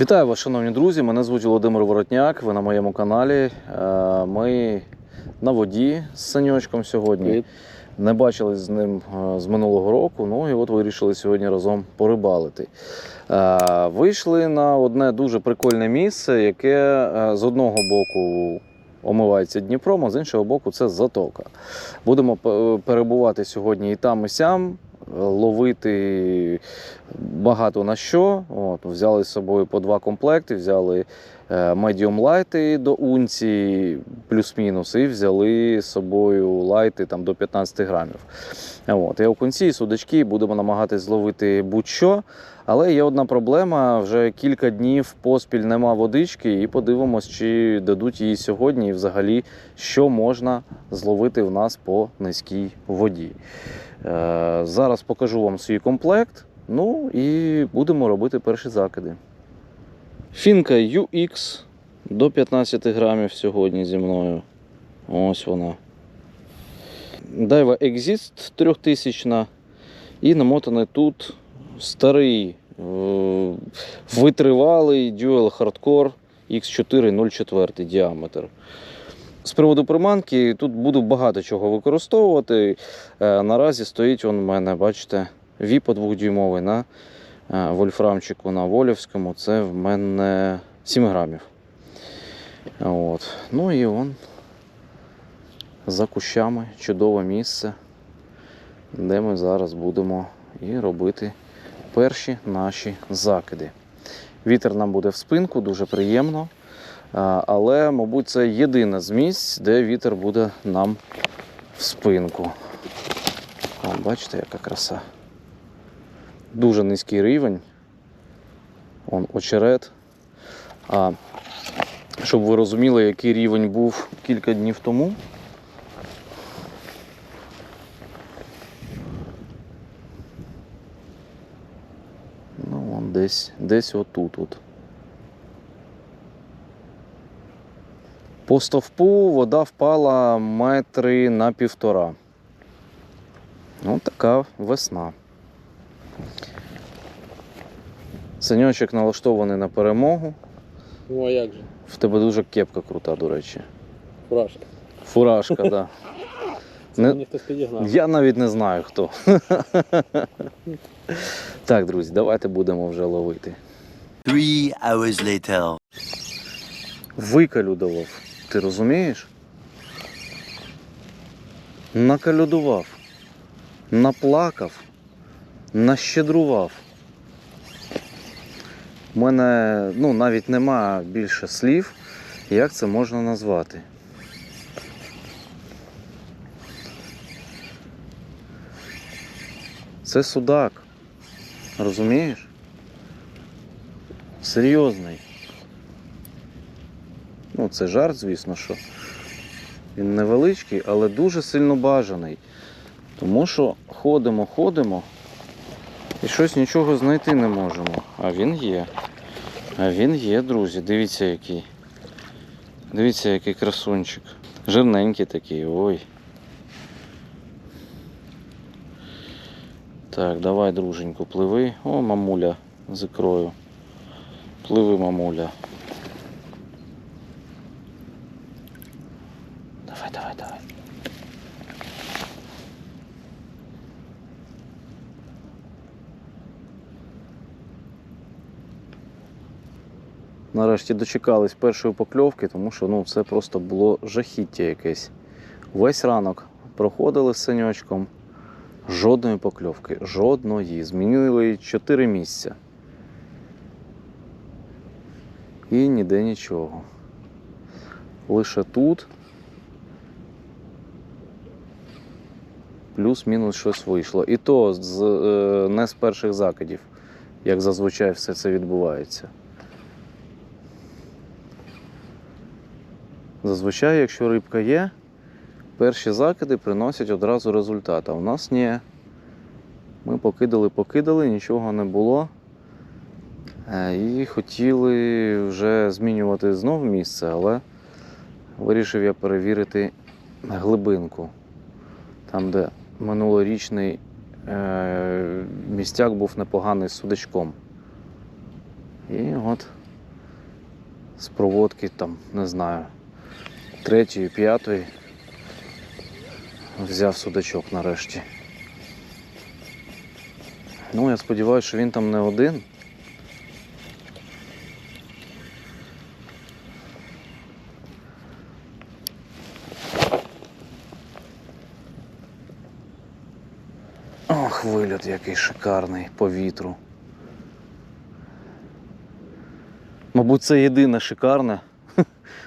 Вітаю вас, шановні друзі. Мене звуть Володимир Воротняк. Ви на моєму каналі. Е, Ми на воді з саньочком сьогодні. Не бачились з ним е, з минулого року. Ну і от вирішили сьогодні разом порибалити. Е, Вийшли на одне дуже прикольне місце, яке з одного боку омивається Дніпром, а з іншого боку це затока. Будемо перебувати сьогодні і там, і сям. Ловити багато на що. От, взяли з собою по два комплекти, взяли е, медіум лайти до унції плюс-мінус, і взяли з собою лайти там, до 15 грамів. От, і окунці, і судачки будемо намагатись зловити будь-що. Але є одна проблема: вже кілька днів поспіль нема водички, і подивимось, чи дадуть її сьогодні, і взагалі, що можна зловити в нас по низькій воді. Е, зараз покажу вам свій комплект. Ну і будемо робити перші закиди. Фінка UX до 15 грамів сьогодні зі мною. Ось вона. Дайва Exist 3000 і намотаний тут старий е, витривалий Dual Hardcore X404 діаметр. З приводу приманки тут буду багато чого використовувати. Е, Наразі стоїть он у мене, бачите, віпо двохдюймовий на вольфрамчику на Волівському. Це в мене 7 грамів. От. Ну і он за кущами чудове місце, де ми зараз будемо і робити перші наші закиди. Вітер нам буде в спинку, дуже приємно. Але, мабуть, це єдине з місць, де вітер буде нам в спинку. Бачите, яка краса. Дуже низький рівень. Он очерет. А щоб ви розуміли, який рівень був кілька днів тому. Ну, вон десь, десь отут. От. По стовпу вода впала метри на півтора. Ну, така весна. Саньочок налаштований на перемогу. Ну а як же? В тебе дуже кепка крута, до речі. Фуражка. Фуражка, так. Да. Не-. Я навіть не знаю хто. так, друзі, давайте будемо вже ловити. Three hours later. Викалюдував. Ти розумієш? Накалюдував. Наплакав. Нащедрував. У мене ну, навіть нема більше слів, як це можна назвати. Це судак. Розумієш? Серйозний. Ну, це жарт, звісно, що він невеличкий, але дуже сильно бажаний. Тому що ходимо, ходимо і щось нічого знайти не можемо. А він є. А він є, друзі. Дивіться який. Дивіться, який красунчик. Жирненький такий, ой. Так, давай, друженьку, пливи. О, мамуля з ікрою. Пливи, мамуля. Давай, давай, давай. Нарешті дочекались першої покльовки, тому що ну, це просто було жахіття якесь. Весь ранок проходили з синьочком. Жодної покльовки, жодної. Змінили 4 місця. І ніде нічого. Лише тут плюс-мінус щось вийшло. І то з, е, не з перших закидів, як зазвичай все це відбувається. Зазвичай, якщо рибка є, перші закиди приносять одразу результат. А у нас ні. Ми покидали, покидали, нічого не було. Е, І хотіли вже змінювати знов місце, але вирішив я перевірити глибинку. Там, де минулорічний е, містяк був непоганий з судачком. І от з проводки, там, не знаю, третьої, п'ятої. Взяв судачок нарешті. Ну, я сподіваюся, що він там не один. Ох, виліт який шикарний по вітру. Мабуть, це єдине шикарне.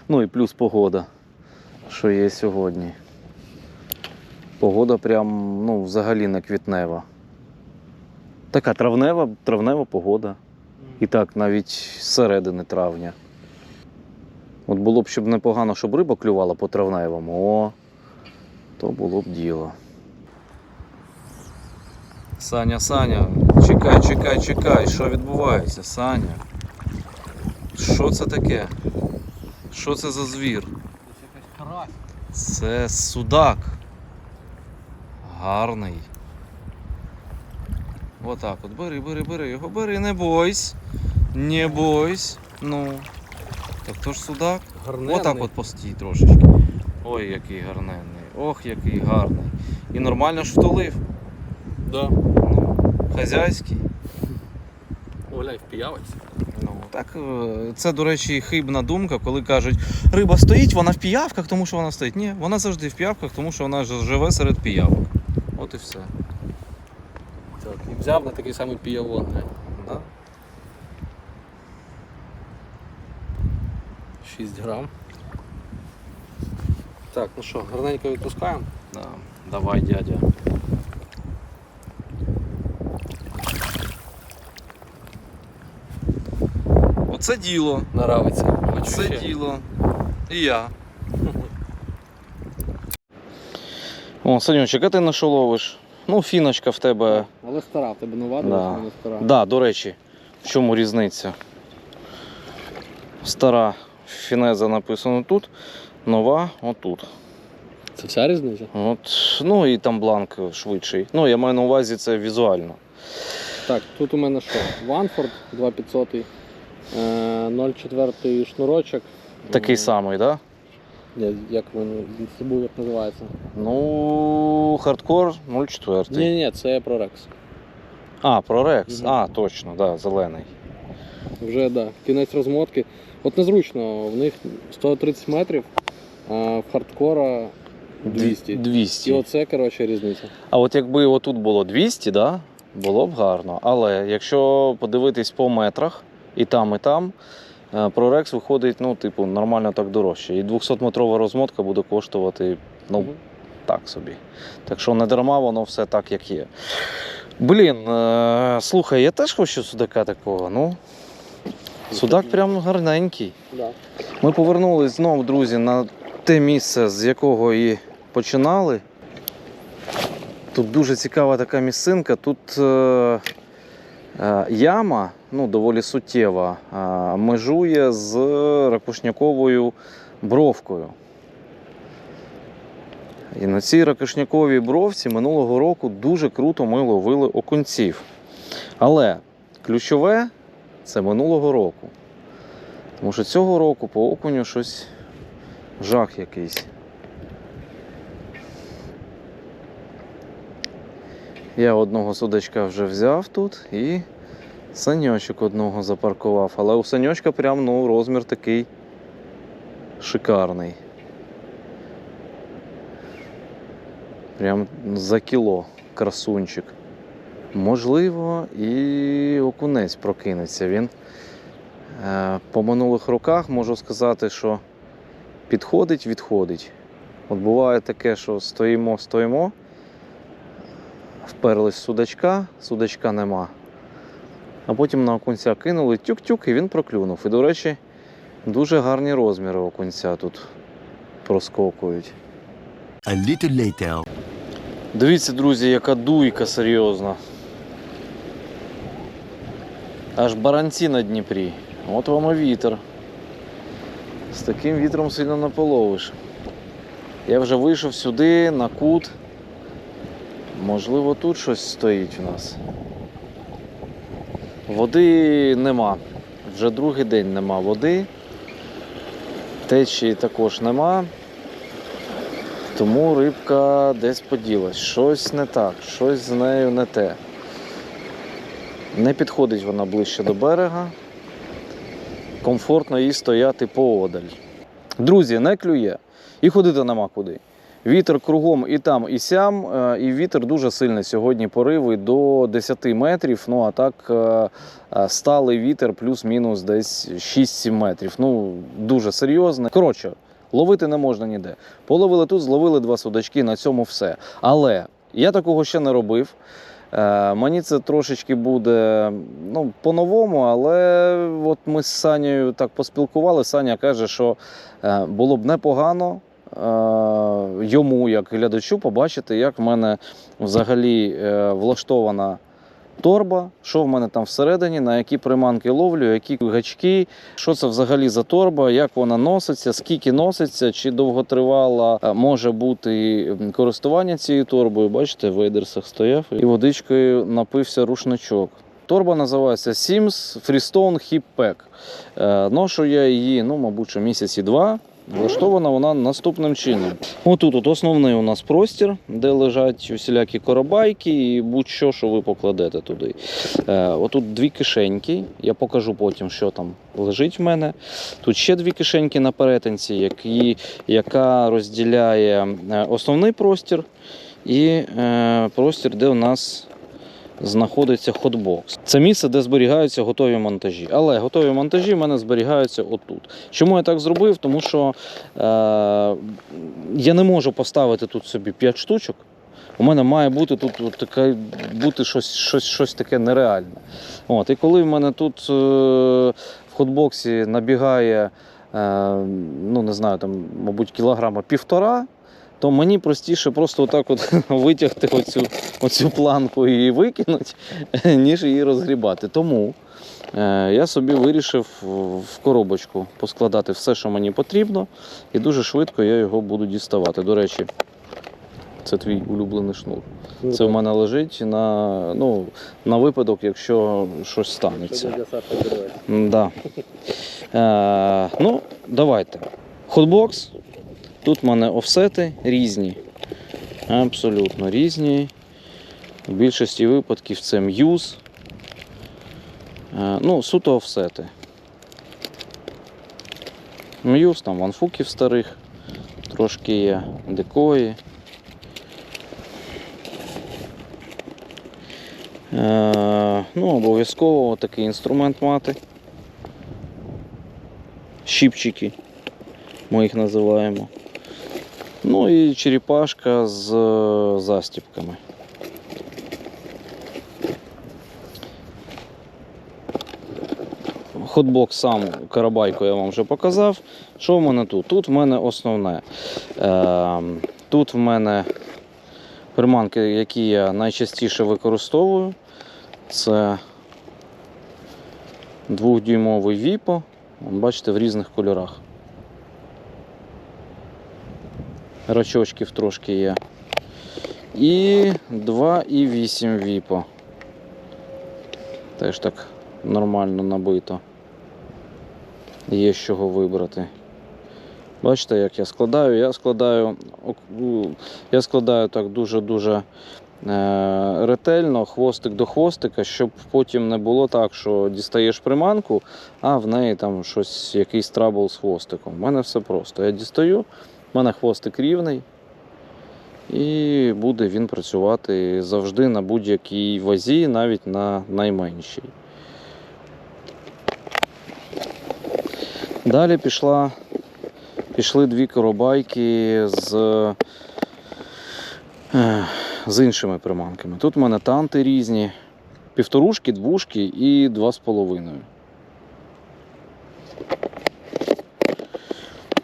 Ну і плюс погода, що є сьогодні. Погода прям, ну, взагалі не квітнева. Така травнева, травнева погода. І так, навіть середини травня. От було б, щоб непогано, щоб риба клювала по травневому, о, то було б діло. Саня, Саня, чекай, чекай, чекай, що відбувається, Саня? Що це таке? Що це за звір? Це судак. Гарний. Отак от. Бери, бери, бери його, бери, не бойсь. Не бойсь. Ну. Так то ж судак. Гарненний. Отак от постій трошечки. Ой, який гарненний. Ох, який гарний. І нормально ж втулив. Да. Ну, хазяйський. Оля, впіявиться. Так, е, це, до речі, хибна думка, коли кажуть, риба стоїть, вона в піявках, тому що вона стоїть. Ні, вона завжди в піявках, тому що вона живе серед піявок. От і все. Так, і взяв на такий самий піявон. Да? 6 грам. Так, ну що, гарненько відпускаємо. Да. Давай, дядя. Оце діло. Наравиться. Це діло. І я. О, Санючик, а ти на що ловиш? Ну, фіночка в тебе. Але стара, в тебе нова, Да. да. не стара. Да, до речі, в чому різниця? Стара фінеза написано тут, нова отут. Це вся різниця? От, ну і там бланк швидший. Ну, я маю на увазі це візуально. Так, тут у мене що? Ванфорд 2500, е, 0,4 шнурочок. Такий Е, самий, так? Да? Як він забув, як називається. Ну, хардкор 0,4. Ні, ні, це Prorex. А, Прорекс. Мгм. А, точно, да, зелений. Вже да, кінець розмотки. От незручно, в них 130 метрів, а в хардкора 200. 200. І оце, коротше, різниця. А от якби отут було 200, да, було б гарно. Але якщо подивитись по метрах, і там, і там, Прорекс виходить, ну, типу, нормально так дорожче. І 200-метрова розмотка буде коштувати, ну, так собі. Так що не дарма воно все так, як є. Блін, е, слухай, я теж хочу судака такого. Ну, судак прям гарненький. Да. Ми повернулись знову, друзі, на те місце, з якого і починали. Тут дуже цікава така місцинка. Тут е, яма, ну, доволі суттєва, е, межує з ракушняковою бровкою. І на цій ракушняковій бровці минулого року дуже круто ми ловили окунців. Але ключове це минулого року. Тому що цього року по окуню щось жах якийсь. Я одного судачка вже взяв тут і саньочок одного запаркував. Але у саньочка прям ну, розмір такий шикарний. Прям за кіло красунчик. Можливо, і окунець прокинеться. Він Е, По минулих роках можу сказати, що підходить, відходить. От буває таке, що стоїмо, стоїмо, вперлись в судачка, судачка нема. А потім на окунця кинули тюк-тюк, і він проклюнув. І, до речі, дуже гарні розміри окунця тут проскокують. A little later. Дивіться, друзі, яка дуйка серйозна. Аж баранці на Дніпрі. От вам і вітер. З таким вітром сильно не половиш. Я вже вийшов сюди, на кут. Можливо, тут щось стоїть у нас. Води нема. Вже другий день нема води. Течії також нема. Тому рибка десь поділась. Щось не так, щось з нею не те. Не підходить вона ближче до берега. Комфортно їй стояти поодаль. Друзі, не клює. І ходити нема куди. Вітер кругом і там, і сям, е, і вітер дуже сильний сьогодні пориви до 10 метрів. Ну а так е, е, сталий вітер плюс-мінус десь 6-7 метрів. Ну, дуже серйозно. Коротше, ловити не можна ніде. Половили тут, зловили два судачки, на цьому все. Але я такого ще не робив. Мені це трошечки буде ну, по-новому, але от ми з Санєю так поспілкували. Саня каже, що було б непогано йому, як глядачу, побачити, як в мене взагалі е, влаштована торба, що в мене там всередині, на які приманки ловлю, які гачки, що це взагалі за торба, як вона носиться, скільки носиться, чи довготривала е, може бути користування цією торбою. Бачите, в вейдерсах стояв і водичкою напився рушничок. Торба називається Sims Freestone Hip Pack. Е, Ношу я її, ну, мабуть, місяці два. Влаштована вона наступним чином. Отут от основний у нас простір, де лежать усілякі коробайки і будь-що, що ви покладете туди. Е, отут дві кишеньки. Я покажу потім, що там лежить в мене. Тут ще дві кишеньки на перетинці, які, яка розділяє е, основний простір і е, простір, де у нас знаходиться хотбокс. Це місце, де зберігаються готові монтажі. Але готові монтажі в мене зберігаються отут. Чому я так зробив? Тому що е, я не можу поставити тут собі 5 штучок. У мене має бути тут от таке, бути щось, щось, щось таке нереальне. От, і коли в мене тут е, в хотбоксі набігає, е, ну не знаю, там, мабуть, кілограма півтора, то мені простіше просто отак от витягти оцю, оцю планку і викинути, ніж її розгрібати. Тому е, я собі вирішив в коробочку поскладати все, що мені потрібно, і дуже швидко я його буду діставати. До речі, це твій улюблений шнур. Це в мене лежить на, ну, на випадок, якщо щось станеться. Да. Е, ну, давайте. Хотбокс. Тут в мене офсети різні. Абсолютно різні. В більшості випадків це м'юз. Е, ну, суто офсети. М'юз, там ванфуків старих, трошки є декої. Е, ну, обов'язково такий інструмент мати. Щіпчики, ми їх називаємо. Ну і черепашка з е, застіпками. Хотбокс сам карабайку я вам вже показав. Що в мене тут? Тут в мене основне. Е, тут в мене приманки, які я найчастіше використовую. Це двохдюймовий віпо. Бачите, в різних кольорах. Рачочків трошки є. І 2,8 віпо. Теж так нормально набито. Є з чого вибрати. Бачите, як я складаю? Я складаю, я складаю так дуже-дуже е, ретельно, хвостик до хвостика, щоб потім не було так, що дістаєш приманку, а в неї там щось, якийсь трабл з хвостиком. У мене все просто. Я дістаю, в мене хвостик рівний, і буде він працювати завжди на будь-якій вазі, навіть на найменшій. Далі пішла, пішли дві коробайки з, е, з іншими приманками. Тут в мене танти різні, півторушки, двушки і два з половиною.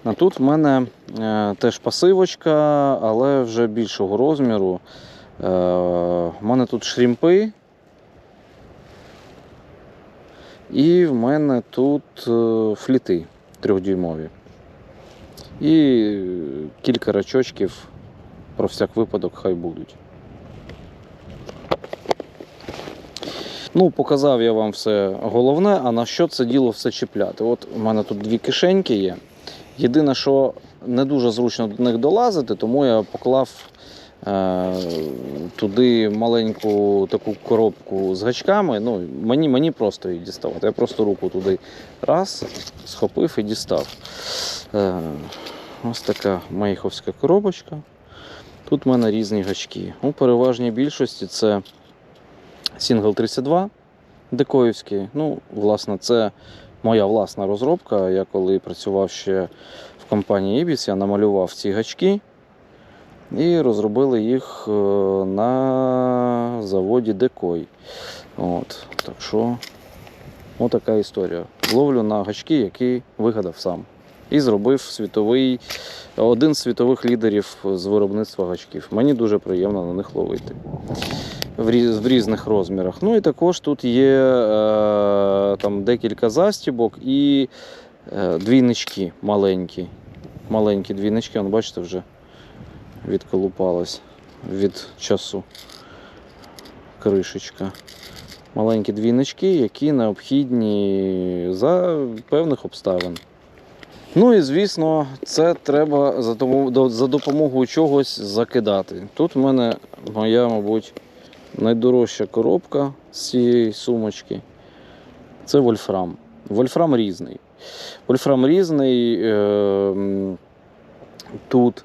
А тут в мене е, теж пасивочка, але вже більшого розміру. Е, в мене тут шрімпи. І в мене тут е, фліти трьохдюймові. І е, кілька рачочків про всяк випадок хай будуть. Ну, показав я вам все головне, а на що це діло все чіпляти. От у мене тут дві кишеньки є. Єдине, що не дуже зручно до них долазити, тому я поклав е, туди маленьку таку коробку з гачками. Ну, мені, мені просто її діставати. Я просто руку туди раз, схопив і дістав. Е, ось така майховська коробочка. Тут в мене різні гачки. У переважній більшості це Single 32 Декоївський. Ну, власне, це моя власна розробка. Я коли працював ще в компанії Ibis, я намалював ці гачки і розробили їх е, на заводі Декой. От, так що, отака історія. Ловлю на гачки, які вигадав сам. І зробив світовий, один з світових лідерів з виробництва гачків. Мені дуже приємно на них ловити в, різ, в різних розмірах. Ну і також тут є е, там декілька застібок і е, двійнички маленькі. Маленькі двійнички, вон, бачите, вже відколупалась від часу кришечка. Маленькі двійнички, які необхідні за певних обставин. Ну і звісно, це треба за допомогою чогось закидати. Тут в мене моя, мабуть, найдорожча коробка з цієї сумочки. Це вольфрам. Вольфрам різний. Вольфрам різний. Е, тут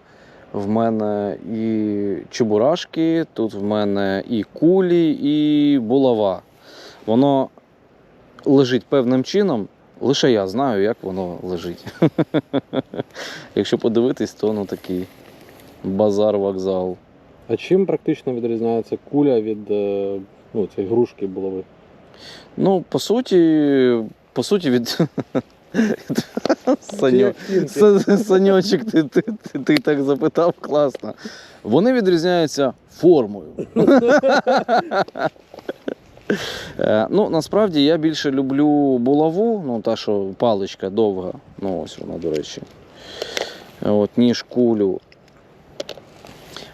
в мене і чебурашки, тут в мене і кулі, і булава. Воно лежить певним чином. Лише я знаю, як воно лежить. Якщо подивитись, то ну такий базар, вокзал. А чим практично відрізняється куля від е, ну, цієї грушки булави? Ну, по суті, по суті, від. Саньо... Са- Саньочок, ти, ти, ти, ти так запитав, класно. Вони відрізняються формою. Е, ну, насправді я більше люблю булаву, ну та, що паличка довга, ну ось вона, до речі, от, ніж кулю.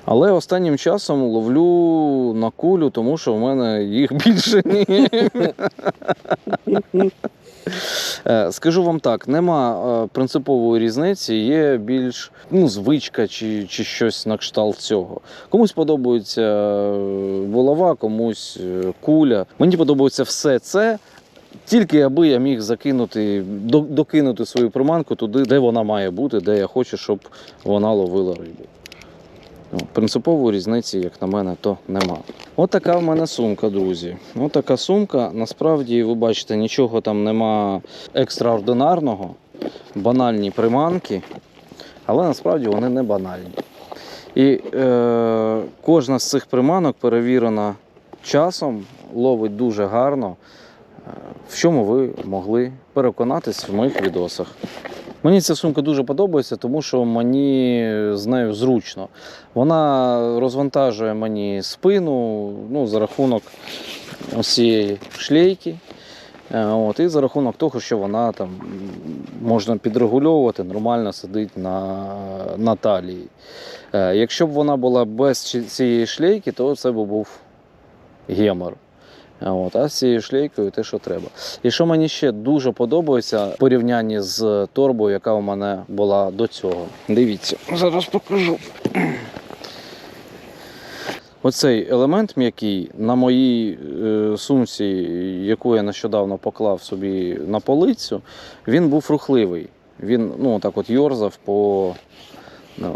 Але останнім часом ловлю на кулю, тому що в мене їх більше ні. Е, Скажу вам так, нема е, принципової різниці, є більш ну, звичка чи, чи щось на кшталт цього. Комусь подобається е, булава, комусь куля. Мені подобається все це. Тільки аби я міг закинути, докинути свою приманку туди, де вона має бути, де я хочу, щоб вона ловила рибу. Принципової різниці, як на мене, то нема. От така в мене сумка, друзі. От така сумка. Насправді, ви бачите, нічого там нема екстраординарного, банальні приманки, але насправді вони не банальні. І е, кожна з цих приманок перевірена часом, ловить дуже гарно, е, в чому ви могли переконатись в моїх відосах. Мені ця сумка дуже подобається, тому що мені з нею зручно. Вона розвантажує мені спину ну, за рахунок цієї шлейки. Е, От, і за рахунок того, що вона там можна підрегульовувати, нормально сидить на, на талії. Е, Якщо б вона була без цієї шлейки, то це б був гемор. От, а з цією шлейкою те, що треба. І що мені ще дуже подобається в порівнянні з торбою, яка у мене була до цього. Дивіться, зараз покажу. Оцей елемент м'який на моїй е, сумці, яку я нещодавно поклав собі на полицю, він був рухливий. Він ну, так от йорзав по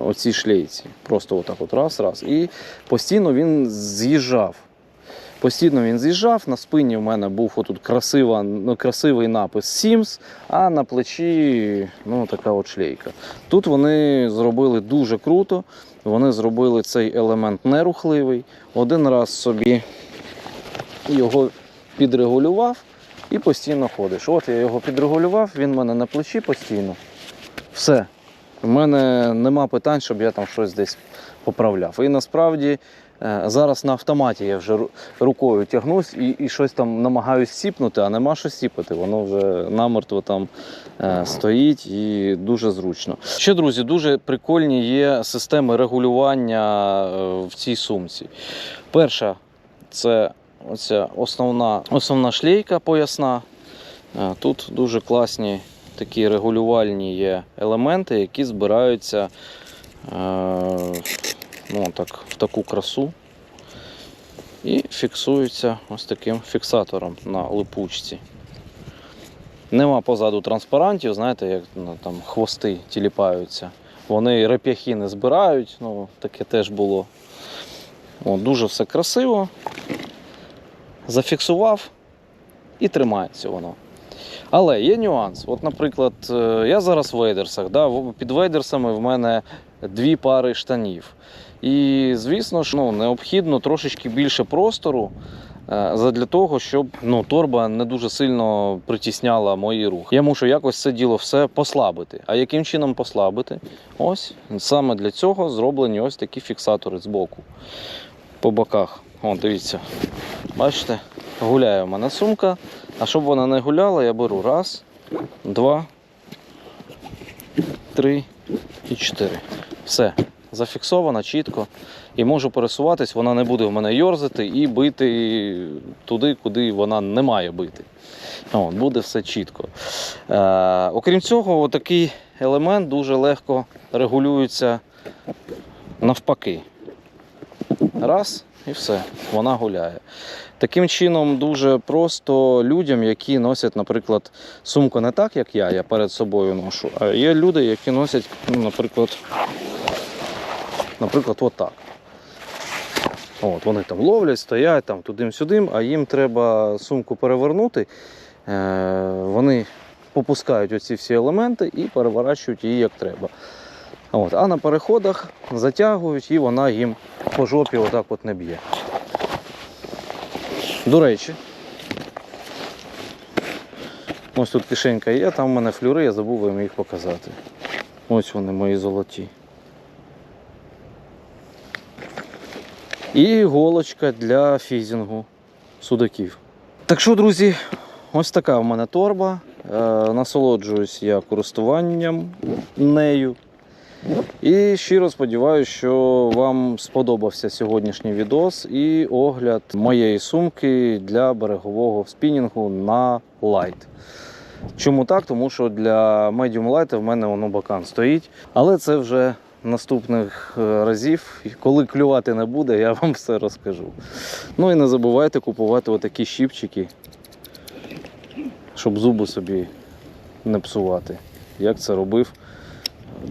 оцій шлейці. Просто отак от раз, раз. І постійно він з'їжджав. Постійно він з'їжджав. На спині в мене був отут красива, ну, красивий напис Sims, а на плечі ну, така от шлейка. Тут вони зробили дуже круто. Вони зробили цей елемент нерухливий. Один раз собі його підрегулював і постійно ходиш. От я його підрегулював, він в мене на плечі постійно. Все. У мене нема питань, щоб я там щось десь поправляв. І насправді зараз на автоматі я вже рукою тягнусь і, і щось там намагаюсь сіпнути, а нема що сіпати. Воно вже намертво там е, стоїть і дуже зручно. Ще, друзі, дуже прикольні є системи регулювання е, в цій сумці. Перша це оця основна, основна шлейка поясна. Е, Тут дуже класні такі регулювальні є елементи, які збираються е, ну, так, в таку красу і фіксуються ось таким фіксатором на липучці. Нема позаду транспарантів, знаєте, як ну, там хвости тіліпаються. Вони реп'яхи не збирають, ну, таке теж було. О, дуже все красиво. Зафіксував і тримається воно. Але є нюанс. От, наприклад, е, я зараз в вейдерсах. Да? Під вейдерсами в мене дві пари штанів. І, звісно ж, ну, необхідно трошечки більше простору е, задля того, щоб ну, торба не дуже сильно притісняла мої рухи. Я мушу якось це діло все послабити. А яким чином послабити? Ось саме для цього зроблені ось такі фіксатори з боку. По боках. О, дивіться. Бачите, гуляє в мене сумка. А щоб вона не гуляла, я беру раз, два, три і чотири. Все. Зафіксована чітко. І можу пересуватись, вона не буде в мене йорзати і бити туди, куди вона не має бити. От, буде все чітко. Е, окрім цього, такий елемент дуже легко регулюється навпаки. Раз і все, вона гуляє. Таким чином, дуже просто людям, які носять, наприклад, сумку не так, як я, я перед собою ношу, а є люди, які носять, ну, наприклад, наприклад, отак. От, вони там ловлять, стоять там туди-сюди, а їм треба сумку перевернути. Е, вони попускають оці всі елементи і переворачують її як треба. От, а на переходах затягують і вона їм по жопі отак от не б'є. До речі, ось тут кишенька є, там в мене флюри, я забув вам їх показати. Ось вони мої золоті. І голочка для фізінгу судаків. Так що, друзі, ось така в мене торба. Е, насолоджуюсь я користуванням нею. І щиро сподіваюся, що вам сподобався сьогоднішній відос і огляд моєї сумки для берегового спінінгу на лайт. Чому так? Тому що для медіум лайта в мене воно бакан стоїть. Але це вже наступних е, разів. Коли клювати не буде, я вам все розкажу. Ну і не забувайте купувати отакі щіпчики, щоб зуби собі не псувати. Як це робив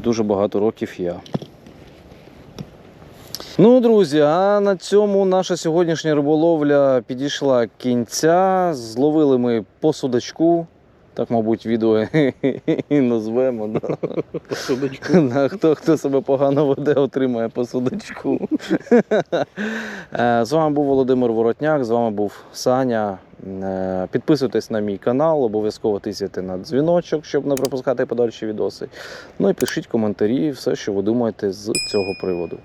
дуже багато років я. Ну, друзі, а на цьому наша сьогоднішня риболовля підійшла кінця. Зловили ми по судачку. Так, мабуть, відео і назвемо. Да? Судочку. Да, Хто, хто себе погано веде, отримає по судачку. Е, З вами був Володимир Воротняк, з вами був Саня. Е, Підписуйтесь на мій канал, обов'язково тисяйте на дзвіночок, щоб не пропускати подальші відоси. Ну і пишіть коментарі, все, що ви думаєте з цього приводу.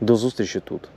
До зустрічі тут.